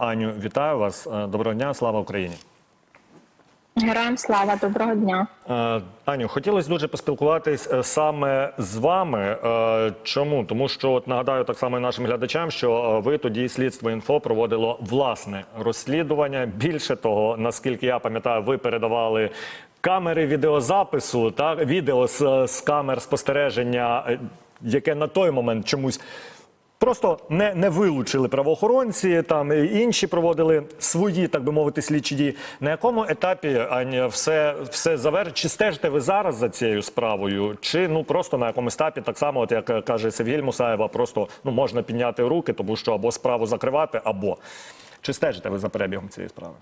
Аню, вітаю вас. Е, Доброго дня, слава Україні. Героям слава, доброго дня. Е, Аню, хотілося дуже поспілкуватись е, саме з вами. Чому? Тому що от нагадаю так само і нашим глядачам, що ви тоді слідство інфо проводило власне розслідування. Більше того, наскільки я пам'ятаю, ви передавали камери відеозапису та відео з, з камер спостереження, яке на той момент чомусь. Просто не, не вилучили правоохоронці, там інші проводили свої, так би мовити, слідчі дії. На якому етапі Аня, все, все завер... Чи стежите ви зараз за цією справою? Чи ну просто на якомусь етапі, так само, от як е, каже Севгіль Мусаєва, просто ну можна підняти руки, тому що або справу закривати, або чи стежите ви за перебігом цієї справи?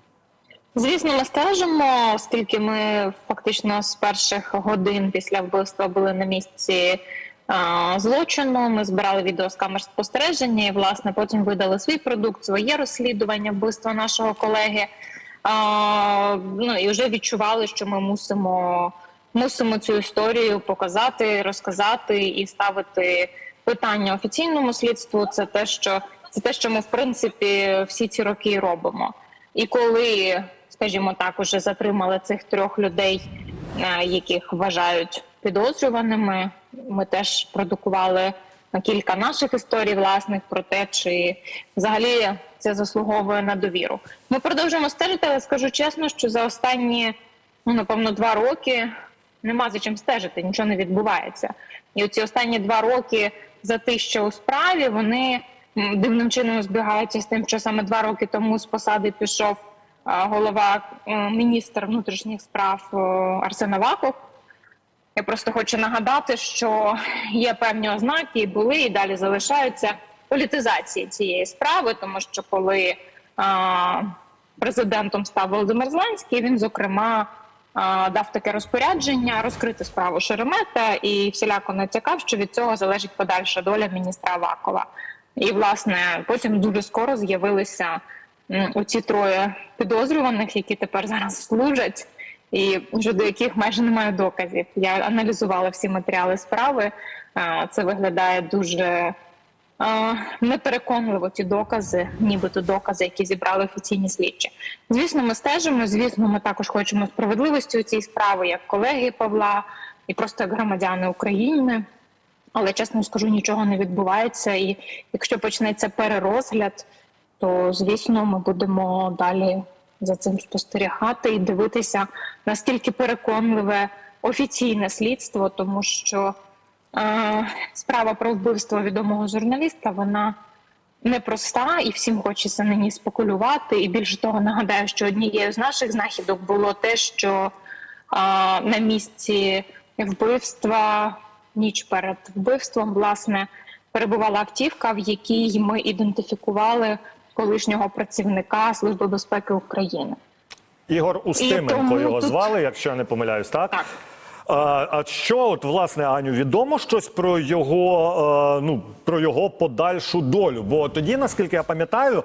Звісно, ми стежимо, оскільки ми фактично з перших годин після вбивства були на місці злочину. Ми збирали відео з камер спостереження і власне потім видали свій продукт, своє розслідування вбивства нашого колеги. Ну і вже відчували, що ми мусимо, мусимо цю історію показати, розказати і ставити питання офіційному слідству. Це те, що це те, що ми в принципі всі ці роки робимо. І коли, скажімо так, уже затримали цих трьох людей, яких вважають підозрюваними, ми теж продукували кілька наших історій власних про те, чи взагалі це заслуговує на довіру. Ми продовжуємо стежити, але скажу чесно, що за останні ну, напевно два роки нема за чим стежити, нічого не відбувається. І оці останні два роки за те, що у справі вони дивним чином збігаються з тим, що саме два роки тому з посади пішов голова міністр внутрішніх справ е, Арсен Аваков. Я просто хочу нагадати, що є певні ознаки, і були і далі залишаються політизації цієї справи, тому що коли а, президентом став Володимир Зеленський, він зокрема а, дав таке розпорядження розкрити справу Шеремета і всіляко натякав, що від цього залежить подальша доля міністра Авакова. І власне потім дуже скоро з'явилися оці троє підозрюваних, які тепер зараз служать і вже до яких майже немає доказів. Я аналізувала всі матеріали справи. Це виглядає дуже непереконливо. Ті докази, нібито докази, які зібрали офіційні слідчі. Звісно, ми стежимо. Звісно, ми також хочемо справедливості у цій справі, як колеги Павла і просто як громадяни України. Але чесно скажу, нічого не відбувається. І якщо почнеться перерозгляд, то звісно ми будемо далі за цим спостерігати і дивитися, наскільки переконливе офіційне слідство, тому що е, справа про вбивство відомого журналіста вона непроста, і всім хочеться на ній спекулювати. І більше того, нагадаю, що однією з наших знахідок було те, що е, на місці вбивства, ніч перед вбивством, власне, перебувала автівка, в якій ми ідентифікували колишнього працівника Служби безпеки України. Ігор Устименко його тут- звали, якщо я не помиляюсь, так? Так. А, а що, от власне, Аню, відомо щось про його, е, ну про його подальшу долю? Бо тоді, наскільки я пам'ятаю,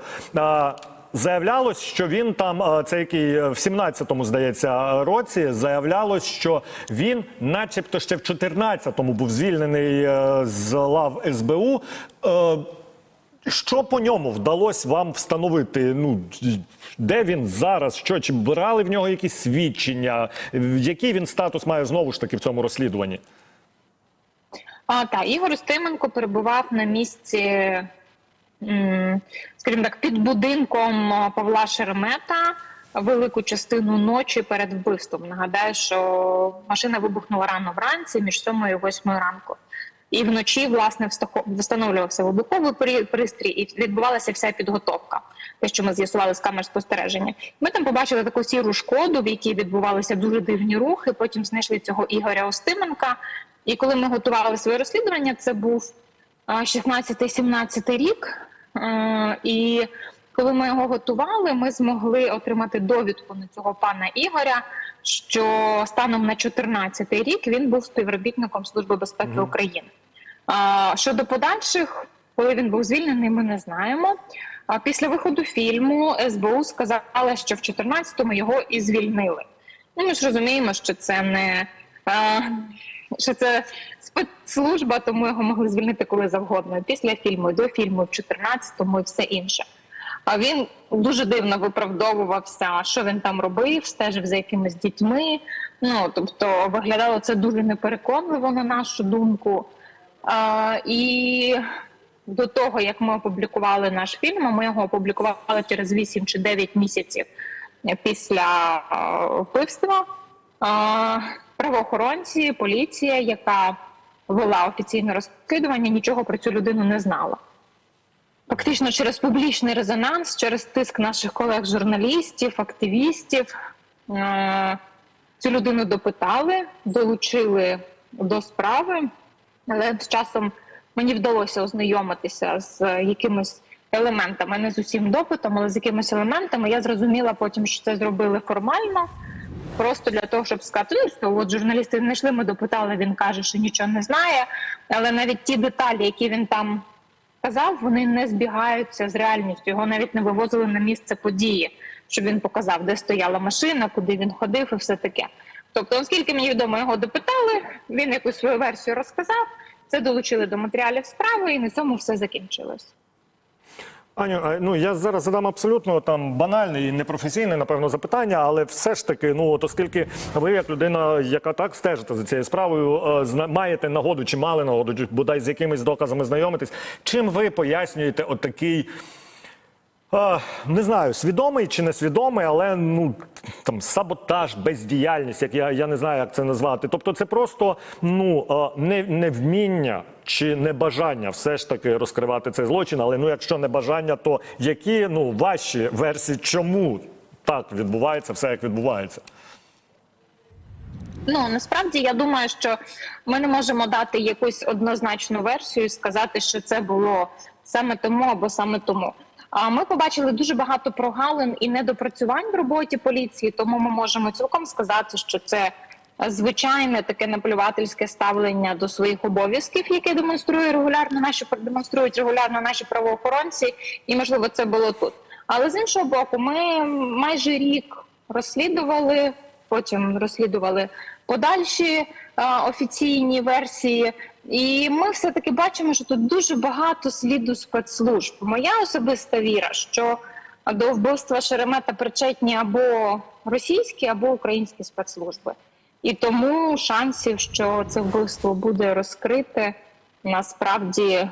заявлялось, що він там, це який е, в 17-му, здається, році, заявлялось, що він, начебто, ще в 14-му був звільнений е, з лав СБУ. Е, що по ньому вдалося вам встановити? Ну де він зараз? Що чи брали в нього якісь свідчення? Який він статус має знову ж таки в цьому розслідуванні? А, та, Ігор Устименко перебував на місці, скажімо так, під будинком Павла Шеремета велику частину ночі перед вбивством. Нагадаю, що машина вибухнула рано вранці між 7 і 8 ранку. І вночі, власне, встановлювався вибуховий при- пристрій і відбувалася вся підготовка. Те, що ми з'ясували з камер спостереження. Ми там побачили таку сіру шкоду, в якій відбувалися дуже дивні рухи. Потім знайшли цього Ігоря Остименка. І коли ми готували своє розслідування, це був а, 16-17 рік. І коли ми його готували, ми змогли отримати довідку на цього пана Ігоря, що станом на 14 рік він був співробітником Служби безпеки України. Щодо подальших, коли він був звільнений, ми не знаємо. Після виходу фільму СБУ сказала, що в 14-му його і звільнили. Ну, ми ж розуміємо, що це не що це спецслужба, тому його могли звільнити коли завгодно. Після фільму, до фільму, в 14-му і все інше. А він дуже дивно виправдовувався, що він там робив, стежив за якимись дітьми. Ну тобто виглядало це дуже непереконливо на нашу думку. І до того, як ми опублікували наш фільм, ми його опублікували через 8 чи 9 місяців після вбивства. Правоохоронці, поліція, яка вела офіційне розслідування, нічого про цю людину не знала. Фактично через публічний резонанс, через тиск наших колег-журналістів, активістів. Цю людину допитали, долучили до справи, але з часом мені вдалося ознайомитися з якимись елементами, не з усім допитом, але з якимись елементами. Я зрозуміла потім, що це зробили формально, просто для того, щоб сказати, ну що от журналісти знайшли, ми допитали. Він каже, що нічого не знає. Але навіть ті деталі, які він там казав, вони не збігаються з реальністю. Його навіть не вивозили на місце події, щоб він показав, де стояла машина, куди він ходив, і все таке. Тобто, оскільки мені відомо, його допитали, він якусь свою версію розказав. Це долучили до матеріалів справи, і на цьому все закінчилось. Аню, ну я зараз задам абсолютно там банальне і непрофесійне, напевно, запитання, але все ж таки, ну от оскільки ви, як людина, яка так стежите за цією справою, е, зна- маєте нагоду чи мали нагоду, чи бодай з якимись доказами знайомитись, чим ви пояснюєте отакий. А, не знаю, свідомий чи несвідомий, але ну там саботаж, бездіяльність, як я, я не знаю, як це назвати. Тобто, це просто ну не, невміння чи небажання все ж таки розкривати цей злочин. Але ну, якщо не бажання, то які ну ваші версії, чому так відбувається, все як відбувається? Ну насправді я думаю, що ми не можемо дати якусь однозначну версію і сказати, що це було саме тому або саме тому. Ми побачили дуже багато прогалин і недопрацювань в роботі поліції, тому ми можемо цілком сказати, що це звичайне таке наплювательське ставлення до своїх обов'язків, яке демонструє регулярно наші демонструють регулярно наші правоохоронці, і можливо це було тут. Але з іншого боку, ми майже рік розслідували, потім розслідували подальші офіційні версії. І ми все таки бачимо, що тут дуже багато сліду спецслужб. Моя особиста віра, що до вбивства Шеремета причетні або російські, або українські спецслужби. І тому шансів, що це вбивство буде розкрите, насправді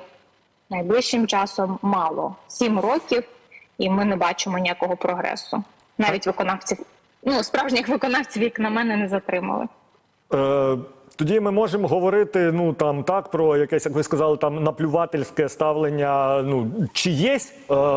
найближчим часом мало сім років, і ми не бачимо ніякого прогресу. Навіть виконавців, ну справжніх виконавців, як на мене, не затримали. Е, тоді ми можемо говорити ну там так про якесь, як ви сказали, там наплювательське ставлення. Ну чи є е,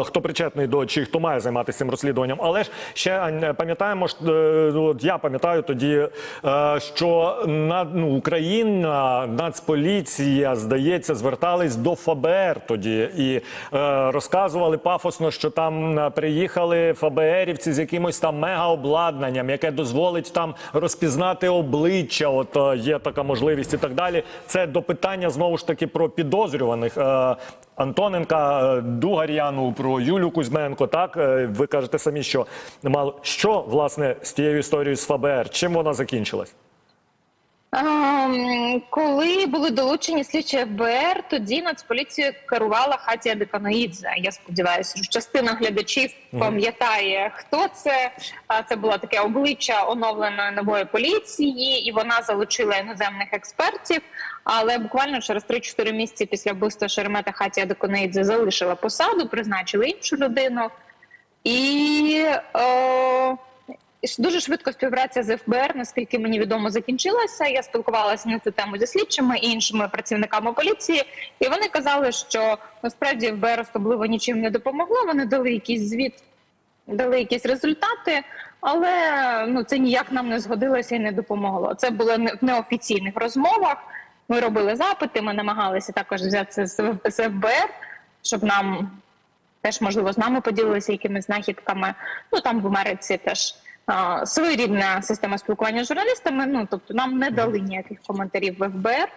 хто причетний до чи хто має займатися цим розслідуванням, але ж ще пам'ятаємо, е, от я пам'ятаю тоді, е, що над ну, Україна, Нацполіція, здається, звертались до ФБР тоді і е, розказували пафосно, що там е, приїхали ФБРівці з якимось там мегаобладнанням, яке дозволить там розпізнати обличчя. От е, є така можливість і так далі. Це до питання знову ж таки про підозрюваних. Е, Антоненка, е, Дугар'яну, про Юлю Кузьменко. Так Е, ви кажете самі, що мало що власне з тією історією з ФБР, чим вона закінчилась? Ем, Коли були долучені слідчі ФБР, тоді Нацполіцією керувала Хатія Деканоїдзе. Я сподіваюся, що частина глядачів пам'ятає, хто це. Це було таке обличчя оновленої нової поліції, і вона залучила іноземних експертів. Але буквально через 3-4 місяці після вбивства Шеремета Хатія Деканоїдзе залишила посаду, призначили іншу людину. І е, дуже швидко співпраця з ФБР, наскільки мені відомо, закінчилася. Я спілкувалася на цю тему зі слідчими і іншими працівниками поліції, і вони казали, що насправді ФБР особливо нічим не допомогло. Вони дали якийсь звіт, дали якісь результати, але ну це ніяк нам не згодилося і не допомогло. Це було в неофіційних розмовах. Ми робили запити, ми намагалися також взяти з ФБР, щоб нам теж можливо з нами поділилися якимись знахідками. Ну там в Америці теж своєрідна система спілкування з журналістами. Ну тобто нам не дали ніяких коментарів в ФБР,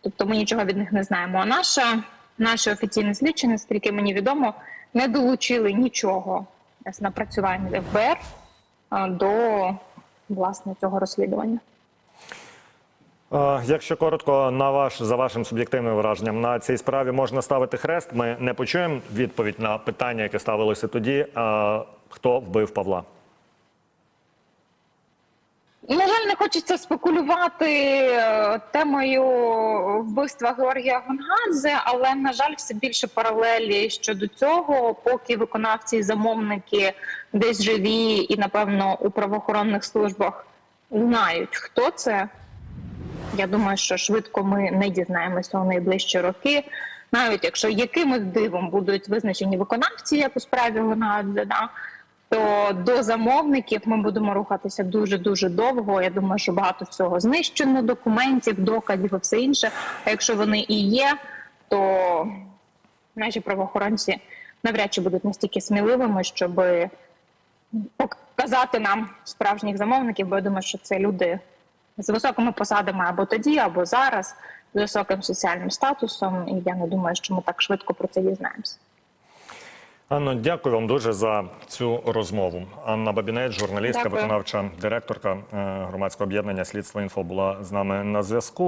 тобто ми нічого від них не знаємо. А наша наші офіційні слідчі, наскільки мені відомо, не долучили нічого з напрацювань ФБР до власне цього розслідування. Якщо коротко, на ваш за вашим суб'єктивним враженням, на цій справі можна ставити хрест. Ми не почуємо відповідь на питання, яке ставилося тоді. Хто вбив Павла? На жаль, не хочеться спекулювати е, темою вбивства Георгія Гонгадзе, але на жаль, все більше паралелі щодо цього, поки виконавці і замовники десь живі і напевно у правоохоронних службах знають, хто це. Я думаю, що швидко ми не дізнаємося у найближчі роки. Навіть якщо якимось дивом будуть визначені виконавці, як у справі Гонгадзе, да, то до замовників ми будемо рухатися дуже дуже довго. Я думаю, що багато всього знищено, документів, доказів і все інше. А якщо вони і є, то наші правоохоронці навряд чи будуть настільки сміливими, щоб показати нам справжніх замовників, бо я думаю, що це люди з високими посадами або тоді, або зараз, з високим соціальним статусом. І я не думаю, що ми так швидко про це дізнаємося. Анно, дякую вам дуже за цю розмову. Анна Бабінець, журналістка, Дякую. виконавча директорка е, громадського об'єднання Слідство інфо була з нами на зв'язку.